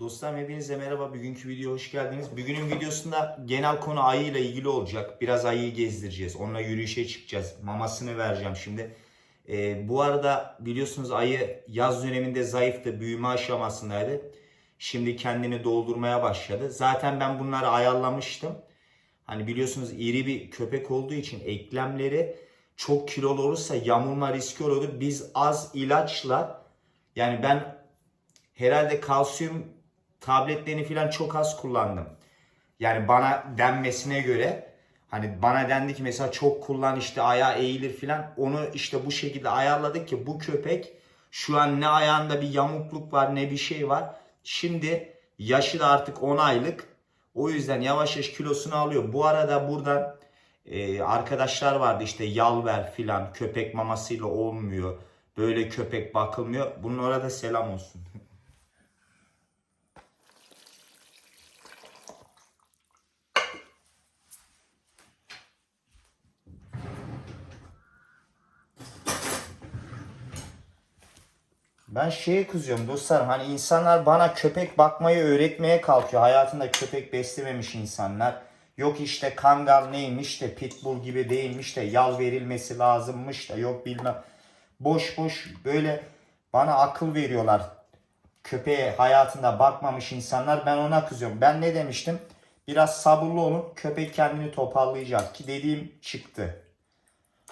Dostlarım hepinize merhaba. Bugünkü video hoş geldiniz. Bugünün videosunda genel konu ayı ile ilgili olacak. Biraz ayıyı gezdireceğiz. Onunla yürüyüşe çıkacağız. Mamasını vereceğim şimdi. Ee, bu arada biliyorsunuz ayı yaz döneminde zayıftı. Büyüme aşamasındaydı. Şimdi kendini doldurmaya başladı. Zaten ben bunları ayarlamıştım. Hani biliyorsunuz iri bir köpek olduğu için eklemleri çok kilolu olursa yamulma riski oluyordu. Biz az ilaçla yani ben herhalde kalsiyum tabletlerini falan çok az kullandım. Yani bana denmesine göre hani bana dendi ki mesela çok kullan işte ayağı eğilir falan onu işte bu şekilde ayarladık ki bu köpek şu an ne ayağında bir yamukluk var ne bir şey var. Şimdi yaşı da artık 10 aylık. O yüzden yavaş yavaş kilosunu alıyor. Bu arada buradan e, arkadaşlar vardı işte yal ver filan köpek mamasıyla olmuyor. Böyle köpek bakılmıyor. Bunun orada selam olsun. Ben şeye kızıyorum dostlar hani insanlar bana köpek bakmayı öğretmeye kalkıyor. Hayatında köpek beslememiş insanlar. Yok işte kangal neymiş de pitbull gibi değilmiş de yal verilmesi lazımmış da yok bilmem. Boş boş böyle bana akıl veriyorlar. Köpeğe hayatında bakmamış insanlar ben ona kızıyorum. Ben ne demiştim? Biraz sabırlı olun köpek kendini toparlayacak ki dediğim çıktı.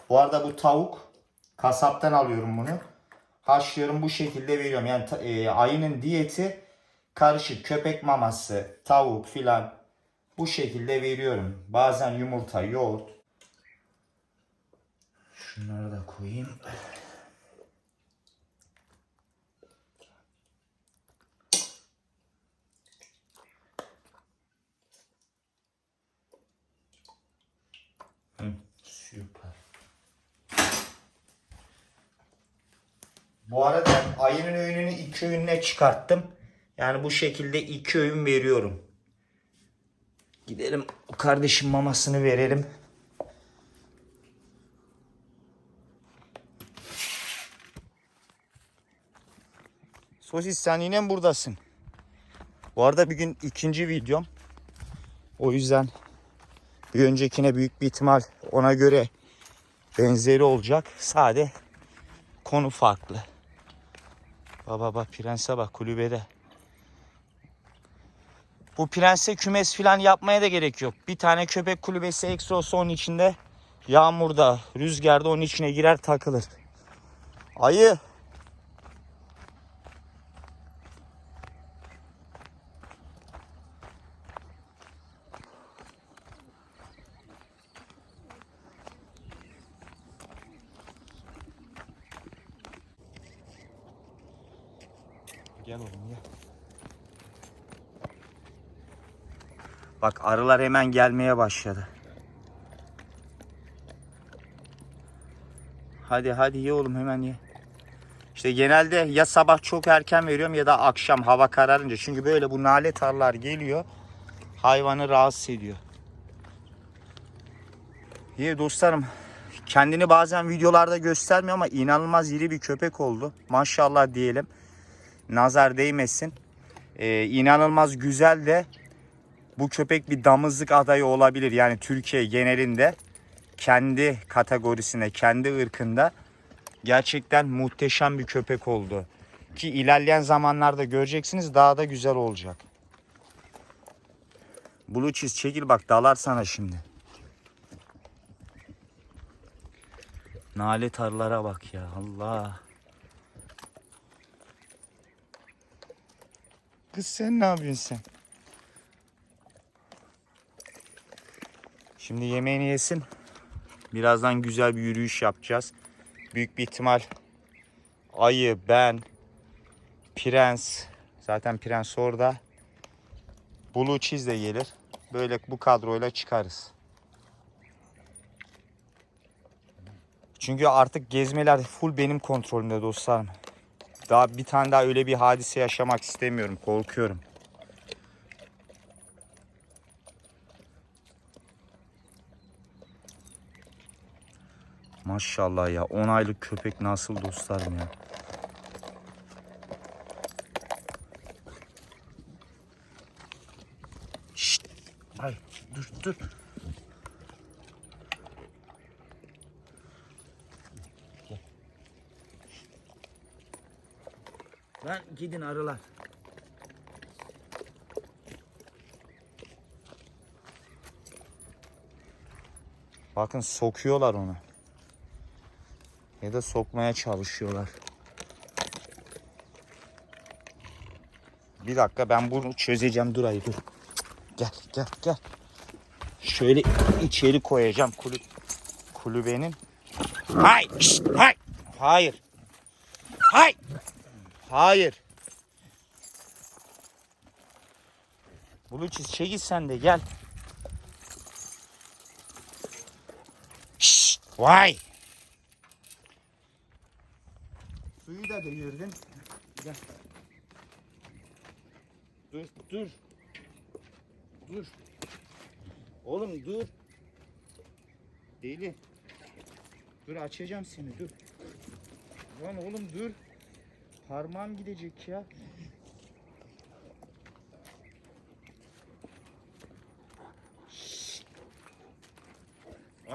Bu arada bu tavuk kasaptan alıyorum bunu haşlıyorum bu şekilde veriyorum. Yani e, ayının diyeti karışık köpek maması, tavuk filan bu şekilde veriyorum. Bazen yumurta, yoğurt. Şunları da koyayım. Hı, süper. Bu arada ayının öğününü iki öğüne çıkarttım. Yani bu şekilde iki öğün veriyorum. Gidelim kardeşim mamasını verelim. Sosis sen yine buradasın? Bu arada bir gün ikinci videom. O yüzden bir öncekine büyük bir ihtimal ona göre benzeri olacak. Sade konu farklı. Baba bak prense bak kulübede. Bu prense kümes falan yapmaya da gerek yok. Bir tane köpek kulübesi ekstra olsa onun içinde yağmurda, rüzgarda onun içine girer takılır. Ayı. Gel oğlum gel. Bak arılar hemen gelmeye başladı. Hadi hadi ye oğlum hemen ye. İşte genelde ya sabah çok erken veriyorum ya da akşam hava kararınca. Çünkü böyle bu nalet arılar geliyor. Hayvanı rahatsız ediyor. Ye dostlarım. Kendini bazen videolarda göstermiyor ama inanılmaz iri bir köpek oldu. Maşallah diyelim nazar değmesin. Ee, inanılmaz güzel de bu köpek bir damızlık adayı olabilir. Yani Türkiye genelinde kendi kategorisinde, kendi ırkında gerçekten muhteşem bir köpek oldu. Ki ilerleyen zamanlarda göreceksiniz daha da güzel olacak. Blue cheese çekil bak dalar sana şimdi. Nalet arılara bak ya Allah. Kız sen ne yapıyorsun sen? Şimdi yemeğini yesin. Birazdan güzel bir yürüyüş yapacağız. Büyük bir ihtimal ayı, ben, prens, zaten prens orada. Blue cheese de gelir. Böyle bu kadroyla çıkarız. Çünkü artık gezmeler full benim kontrolümde dostlarım. Daha bir tane daha öyle bir hadise yaşamak istemiyorum. Korkuyorum. Maşallah ya 10 aylık köpek nasıl dostlarım ya. Şşt. Ay dur dur. Gidin arılar. Bakın sokuyorlar onu. Ya da sokmaya çalışıyorlar. Bir dakika ben bunu çözeceğim. Dur ayı dur. Gel gel gel. Şöyle içeri koyacağım kulüp kulübenin. Hay, şşt, hay. Hayır. Hay. Hayır. Buluçiz çekil sen de gel. Şşt, vay. Suyu da devirdin. Gel. Dur, dur. Dur. Oğlum dur. Deli. Dur açacağım seni dur. Lan oğlum dur. Parmağım gidecek ya.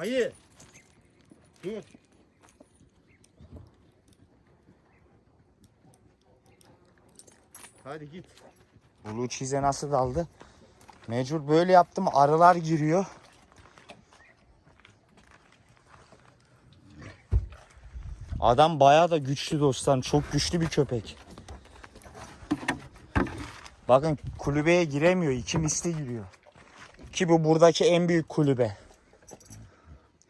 Ayı. Dur. Hadi git. Blue cheese'e nasıl daldı? Mecbur böyle yaptım. Arılar giriyor. Adam bayağı da güçlü dostlarım. Çok güçlü bir köpek. Bakın kulübeye giremiyor. İki misli giriyor. Ki bu buradaki en büyük kulübe.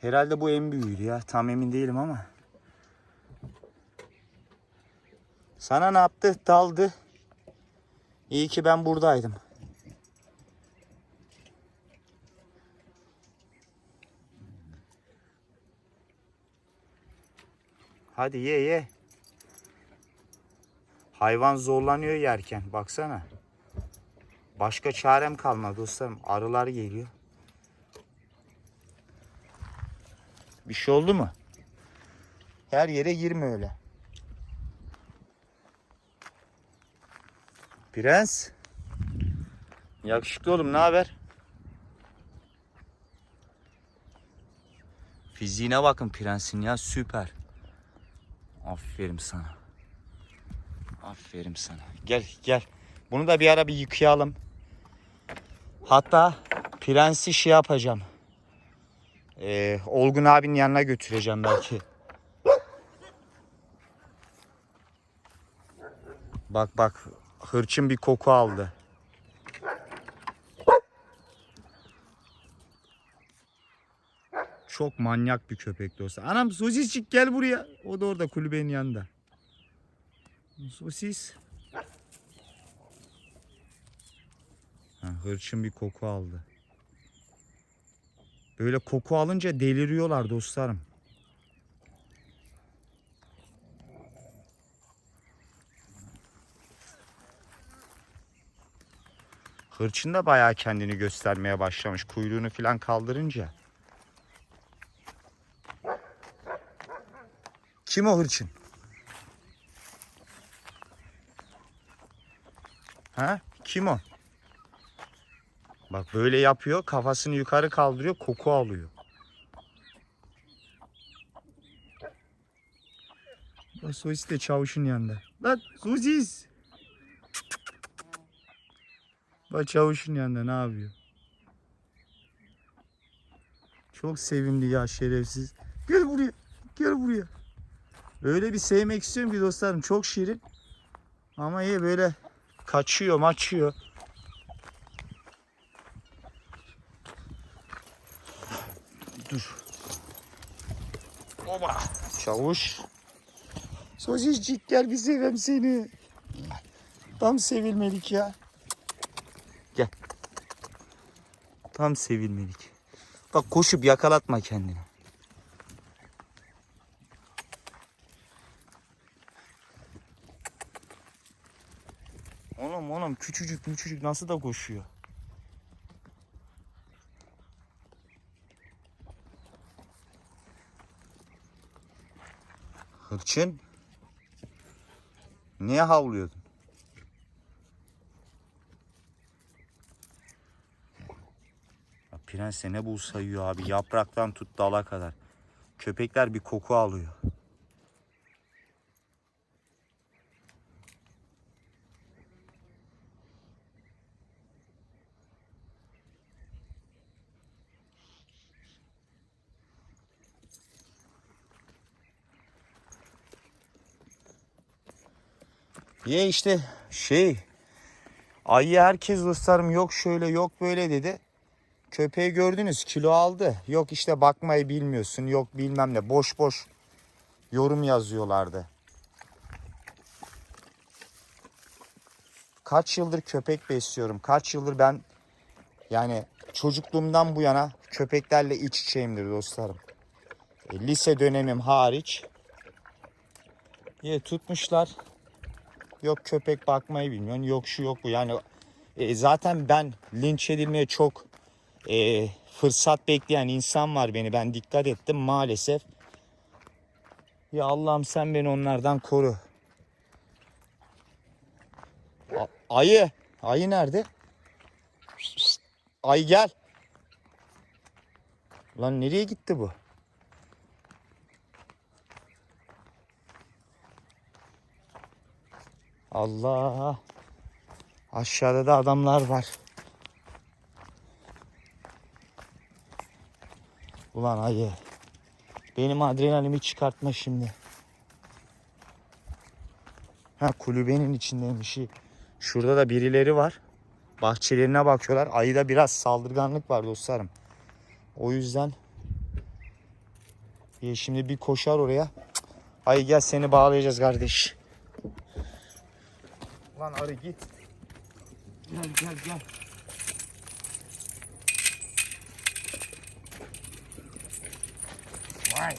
Herhalde bu en büyüğü ya. Tam emin değilim ama. Sana ne yaptı? Daldı. İyi ki ben buradaydım. Hadi ye ye. Hayvan zorlanıyor yerken. Baksana. Başka çarem kalmadı dostlarım. Arılar geliyor. Bir şey oldu mu? Her yere girme öyle. Prens. Yakışıklı oğlum ne haber? Fiziğine bakın prensin ya süper. Aferin sana. Aferin sana. Gel gel. Bunu da bir ara bir yıkayalım. Hatta prensi şey yapacağım. Ee, Olgun abinin yanına götüreceğim belki. Bak bak hırçın bir koku aldı. Çok manyak bir köpek dostlar. Anam sosisçik gel buraya. O da orada kulübenin yanında. Sosis. Ha, hırçın bir koku aldı. Böyle koku alınca deliriyorlar dostlarım. Hırçın da bayağı kendini göstermeye başlamış. Kuyruğunu falan kaldırınca. Kim o hırçın? Ha? Kim o? Bak böyle yapıyor. Kafasını yukarı kaldırıyor. Koku alıyor. Sosis de çavuşun yanında. Lan sosis. Bak çavuşun yanında ne yapıyor? Çok sevimli ya şerefsiz. Gel buraya. Gel buraya. Öyle bir sevmek istiyorum ki dostlarım. Çok şirin. Ama iyi böyle kaçıyor maçıyor. Dur. Oba. Çavuş. Sosiscik gel bir sevem seni. Tam sevilmelik ya. Gel. Tam sevilmelik. Bak koşup yakalatma kendini. Oğlum oğlum küçücük küçücük nasıl da koşuyor. Hırçın. Niye havlıyordun? Prense ne bu sayıyor abi. Yapraktan tut dala kadar. Köpekler bir koku alıyor. Ye işte şey ayı herkes dostlarım yok şöyle yok böyle dedi. Köpeği gördünüz kilo aldı. Yok işte bakmayı bilmiyorsun yok bilmem ne boş boş yorum yazıyorlardı. Kaç yıldır köpek besliyorum. Kaç yıldır ben yani çocukluğumdan bu yana köpeklerle iç içeyimdir dostlarım. E, lise dönemim hariç. Ye tutmuşlar. Yok köpek bakmayı bilmiyorsun. Yok şu yok bu. Yani e, zaten ben linç edilmeye çok e, fırsat bekleyen insan var beni. Ben dikkat ettim maalesef. Ya Allah'ım sen beni onlardan koru. A- ayı. Ayı nerede? Ayı gel. Lan nereye gitti bu? Allah. Aşağıda da adamlar var. Ulan ayı. Benim adrenalimi çıkartma şimdi. Ha kulübenin içindeymiş. Şurada da birileri var. Bahçelerine bakıyorlar. Ayıda biraz saldırganlık var dostlarım. O yüzden şimdi bir koşar oraya. Ayı gel seni bağlayacağız kardeş. Lan arı git. Gel gel gel. Vay.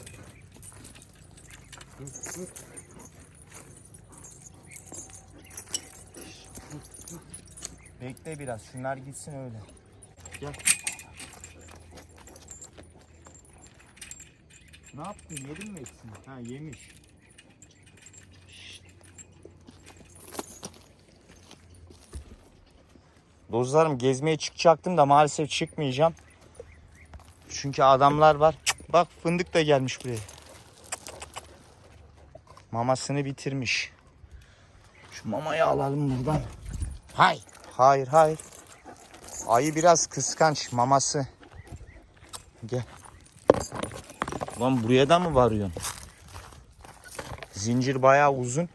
Bekle biraz. Şunlar gitsin öyle. Gel. Ne yaptın? Yedin mi hepsini? Ha yemiş. Dostlarım gezmeye çıkacaktım da maalesef çıkmayacağım. Çünkü adamlar var. Bak fındık da gelmiş buraya. Mamasını bitirmiş. Şu mamayı alalım buradan. Hay. Hayır hayır. Ayı biraz kıskanç maması. Gel. Lan buraya da mı varıyorsun? Zincir bayağı uzun.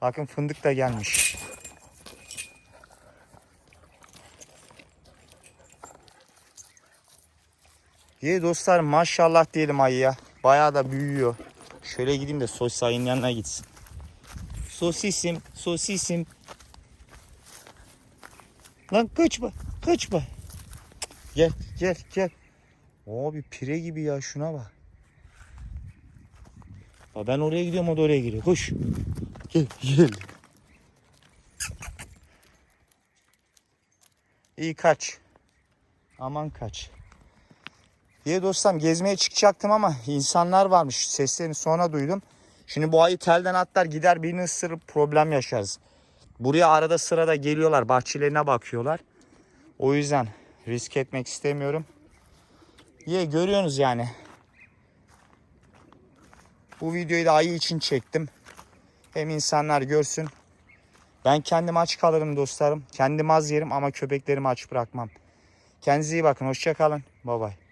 Bakın fındık da gelmiş. İyi dostlar maşallah diyelim ayıya. Bayağı da büyüyor. Şöyle gideyim de sosis ayının yanına gitsin. Sosisim, sosisim. Lan kaçma, kaçma. Gel, gel, gel. Abi pire gibi ya şuna bak. Aa, Ben oraya gidiyorum o da oraya giriyor. Koş. Gel, gel. İyi kaç. Aman kaç. Diye dostlarım gezmeye çıkacaktım ama insanlar varmış. Seslerini sonra duydum. Şimdi bu ayı telden atlar gider birini ısırıp problem yaşarız. Buraya arada sırada geliyorlar. Bahçelerine bakıyorlar. O yüzden risk etmek istemiyorum. Ye görüyorsunuz yani. Bu videoyu da ayı için çektim. Hem insanlar görsün. Ben kendim aç kalırım dostlarım. Kendim az yerim ama köpeklerimi aç bırakmam. Kendinize iyi bakın. Hoşça kalın. Bay bay.